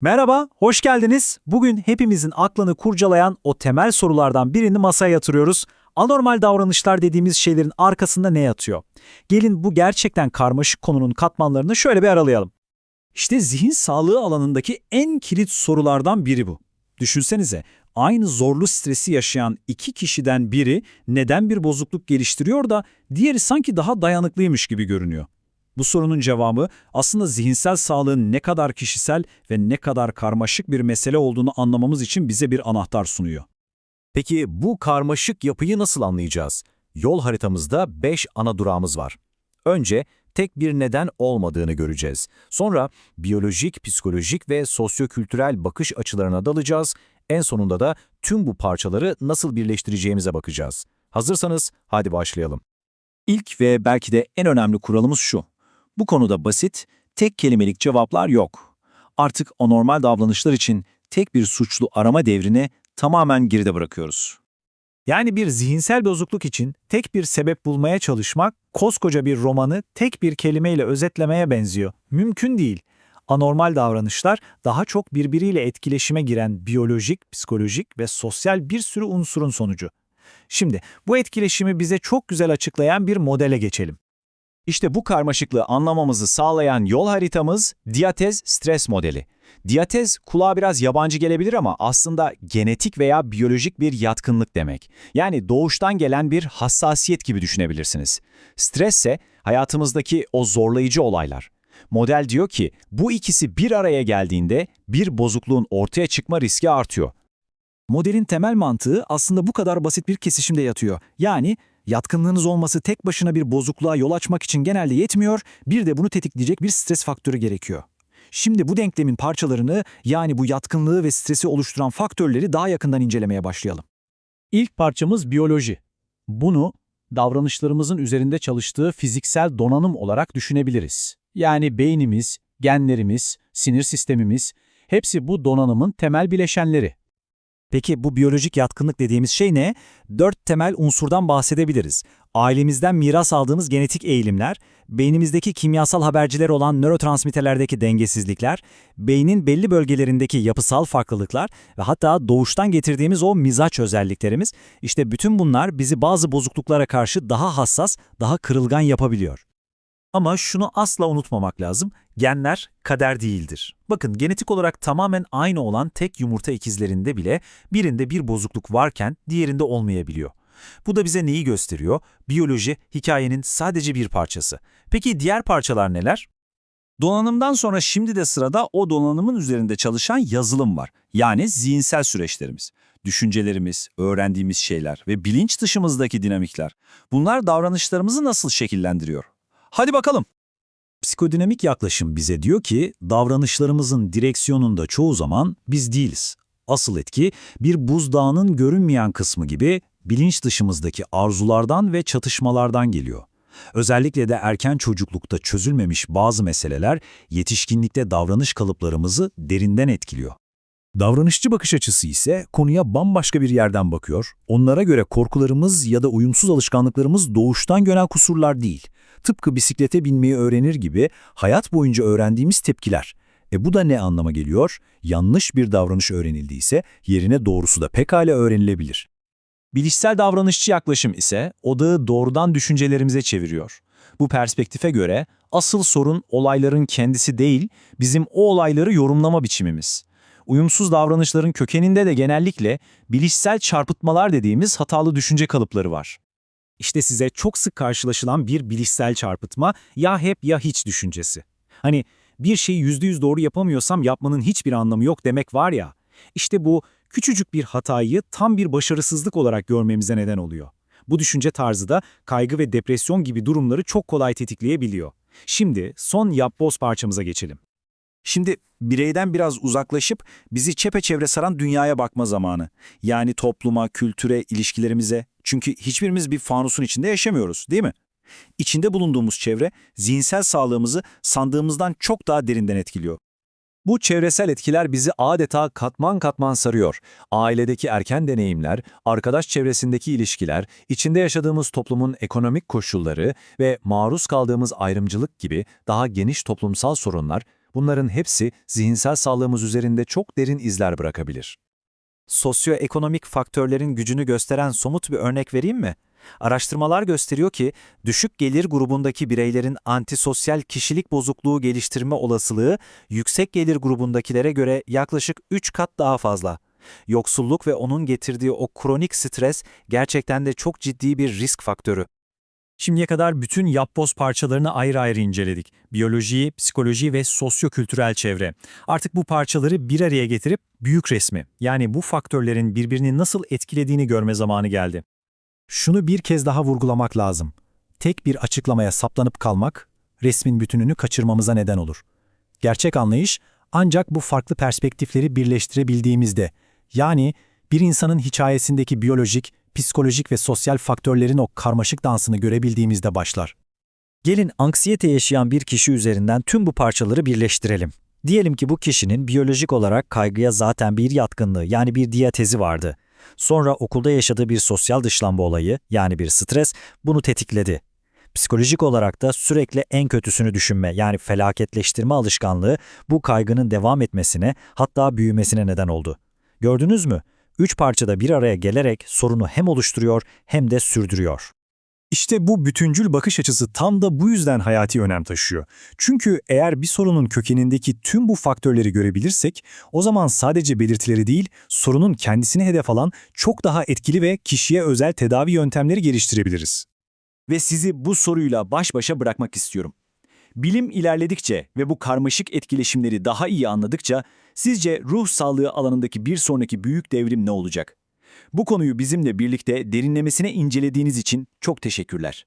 Merhaba, hoş geldiniz. Bugün hepimizin aklını kurcalayan o temel sorulardan birini masaya yatırıyoruz. Anormal davranışlar dediğimiz şeylerin arkasında ne yatıyor? Gelin bu gerçekten karmaşık konunun katmanlarını şöyle bir aralayalım. İşte zihin sağlığı alanındaki en kilit sorulardan biri bu. Düşünsenize, aynı zorlu stresi yaşayan iki kişiden biri neden bir bozukluk geliştiriyor da diğeri sanki daha dayanıklıymış gibi görünüyor. Bu sorunun cevabı aslında zihinsel sağlığın ne kadar kişisel ve ne kadar karmaşık bir mesele olduğunu anlamamız için bize bir anahtar sunuyor. Peki bu karmaşık yapıyı nasıl anlayacağız? Yol haritamızda 5 ana durağımız var. Önce tek bir neden olmadığını göreceğiz. Sonra biyolojik, psikolojik ve sosyokültürel bakış açılarına dalacağız. En sonunda da tüm bu parçaları nasıl birleştireceğimize bakacağız. Hazırsanız hadi başlayalım. İlk ve belki de en önemli kuralımız şu. Bu konuda basit, tek kelimelik cevaplar yok. Artık anormal davranışlar için tek bir suçlu arama devrini tamamen geride bırakıyoruz. Yani bir zihinsel bozukluk için tek bir sebep bulmaya çalışmak, koskoca bir romanı tek bir kelimeyle özetlemeye benziyor. Mümkün değil. Anormal davranışlar daha çok birbiriyle etkileşime giren biyolojik, psikolojik ve sosyal bir sürü unsurun sonucu. Şimdi bu etkileşimi bize çok güzel açıklayan bir modele geçelim. İşte bu karmaşıklığı anlamamızı sağlayan yol haritamız Diatez stres modeli. Diatez kulağa biraz yabancı gelebilir ama aslında genetik veya biyolojik bir yatkınlık demek. Yani doğuştan gelen bir hassasiyet gibi düşünebilirsiniz. Stres ise hayatımızdaki o zorlayıcı olaylar. Model diyor ki bu ikisi bir araya geldiğinde bir bozukluğun ortaya çıkma riski artıyor. Modelin temel mantığı aslında bu kadar basit bir kesişimde yatıyor. Yani yatkınlığınız olması tek başına bir bozukluğa yol açmak için genelde yetmiyor, bir de bunu tetikleyecek bir stres faktörü gerekiyor. Şimdi bu denklemin parçalarını yani bu yatkınlığı ve stresi oluşturan faktörleri daha yakından incelemeye başlayalım. İlk parçamız biyoloji. Bunu davranışlarımızın üzerinde çalıştığı fiziksel donanım olarak düşünebiliriz. Yani beynimiz, genlerimiz, sinir sistemimiz hepsi bu donanımın temel bileşenleri. Peki bu biyolojik yatkınlık dediğimiz şey ne? Dört temel unsurdan bahsedebiliriz. Ailemizden miras aldığımız genetik eğilimler, beynimizdeki kimyasal haberciler olan nörotransmitterlerdeki dengesizlikler, beynin belli bölgelerindeki yapısal farklılıklar ve hatta doğuştan getirdiğimiz o mizaç özelliklerimiz, işte bütün bunlar bizi bazı bozukluklara karşı daha hassas, daha kırılgan yapabiliyor. Ama şunu asla unutmamak lazım, genler kader değildir. Bakın genetik olarak tamamen aynı olan tek yumurta ikizlerinde bile birinde bir bozukluk varken diğerinde olmayabiliyor. Bu da bize neyi gösteriyor? Biyoloji hikayenin sadece bir parçası. Peki diğer parçalar neler? Donanımdan sonra şimdi de sırada o donanımın üzerinde çalışan yazılım var. Yani zihinsel süreçlerimiz. Düşüncelerimiz, öğrendiğimiz şeyler ve bilinç dışımızdaki dinamikler. Bunlar davranışlarımızı nasıl şekillendiriyor? Hadi bakalım. Psikodinamik yaklaşım bize diyor ki davranışlarımızın direksiyonunda çoğu zaman biz değiliz. Asıl etki bir buzdağının görünmeyen kısmı gibi bilinç dışımızdaki arzulardan ve çatışmalardan geliyor. Özellikle de erken çocuklukta çözülmemiş bazı meseleler yetişkinlikte davranış kalıplarımızı derinden etkiliyor. Davranışçı bakış açısı ise konuya bambaşka bir yerden bakıyor. Onlara göre korkularımız ya da uyumsuz alışkanlıklarımız doğuştan gelen kusurlar değil. Tıpkı bisiklete binmeyi öğrenir gibi hayat boyunca öğrendiğimiz tepkiler. E bu da ne anlama geliyor? Yanlış bir davranış öğrenildiyse yerine doğrusu da pekala öğrenilebilir. Bilişsel davranışçı yaklaşım ise odağı doğrudan düşüncelerimize çeviriyor. Bu perspektife göre asıl sorun olayların kendisi değil, bizim o olayları yorumlama biçimimiz. Uyumsuz davranışların kökeninde de genellikle bilişsel çarpıtmalar dediğimiz hatalı düşünce kalıpları var. İşte size çok sık karşılaşılan bir bilişsel çarpıtma ya hep ya hiç düşüncesi. Hani bir şeyi yüzde yüz doğru yapamıyorsam yapmanın hiçbir anlamı yok demek var ya. İşte bu küçücük bir hatayı tam bir başarısızlık olarak görmemize neden oluyor. Bu düşünce tarzı da kaygı ve depresyon gibi durumları çok kolay tetikleyebiliyor. Şimdi son yapboz parçamıza geçelim. Şimdi bireyden biraz uzaklaşıp bizi çepeçevre saran dünyaya bakma zamanı. Yani topluma, kültüre, ilişkilerimize. Çünkü hiçbirimiz bir fanusun içinde yaşamıyoruz, değil mi? İçinde bulunduğumuz çevre zihinsel sağlığımızı sandığımızdan çok daha derinden etkiliyor. Bu çevresel etkiler bizi adeta katman katman sarıyor. Ailedeki erken deneyimler, arkadaş çevresindeki ilişkiler, içinde yaşadığımız toplumun ekonomik koşulları ve maruz kaldığımız ayrımcılık gibi daha geniş toplumsal sorunlar Bunların hepsi zihinsel sağlığımız üzerinde çok derin izler bırakabilir. Sosyoekonomik faktörlerin gücünü gösteren somut bir örnek vereyim mi? Araştırmalar gösteriyor ki düşük gelir grubundaki bireylerin antisosyal kişilik bozukluğu geliştirme olasılığı yüksek gelir grubundakilere göre yaklaşık 3 kat daha fazla. Yoksulluk ve onun getirdiği o kronik stres gerçekten de çok ciddi bir risk faktörü. Şimdiye kadar bütün yapboz parçalarını ayrı ayrı inceledik. Biyolojiyi, psikoloji ve sosyokültürel çevre. Artık bu parçaları bir araya getirip büyük resmi, yani bu faktörlerin birbirini nasıl etkilediğini görme zamanı geldi. Şunu bir kez daha vurgulamak lazım. Tek bir açıklamaya saplanıp kalmak, resmin bütününü kaçırmamıza neden olur. Gerçek anlayış ancak bu farklı perspektifleri birleştirebildiğimizde, yani bir insanın hikayesindeki biyolojik, psikolojik ve sosyal faktörlerin o karmaşık dansını görebildiğimizde başlar. Gelin anksiyete yaşayan bir kişi üzerinden tüm bu parçaları birleştirelim. Diyelim ki bu kişinin biyolojik olarak kaygıya zaten bir yatkınlığı yani bir diyatezi vardı. Sonra okulda yaşadığı bir sosyal dışlanma olayı yani bir stres bunu tetikledi. Psikolojik olarak da sürekli en kötüsünü düşünme yani felaketleştirme alışkanlığı bu kaygının devam etmesine hatta büyümesine neden oldu. Gördünüz mü? Üç parçada bir araya gelerek sorunu hem oluşturuyor hem de sürdürüyor. İşte bu bütüncül bakış açısı tam da bu yüzden hayati önem taşıyor. Çünkü eğer bir sorunun kökenindeki tüm bu faktörleri görebilirsek, o zaman sadece belirtileri değil, sorunun kendisini hedef alan çok daha etkili ve kişiye özel tedavi yöntemleri geliştirebiliriz. Ve sizi bu soruyla baş başa bırakmak istiyorum. Bilim ilerledikçe ve bu karmaşık etkileşimleri daha iyi anladıkça sizce ruh sağlığı alanındaki bir sonraki büyük devrim ne olacak? Bu konuyu bizimle birlikte derinlemesine incelediğiniz için çok teşekkürler.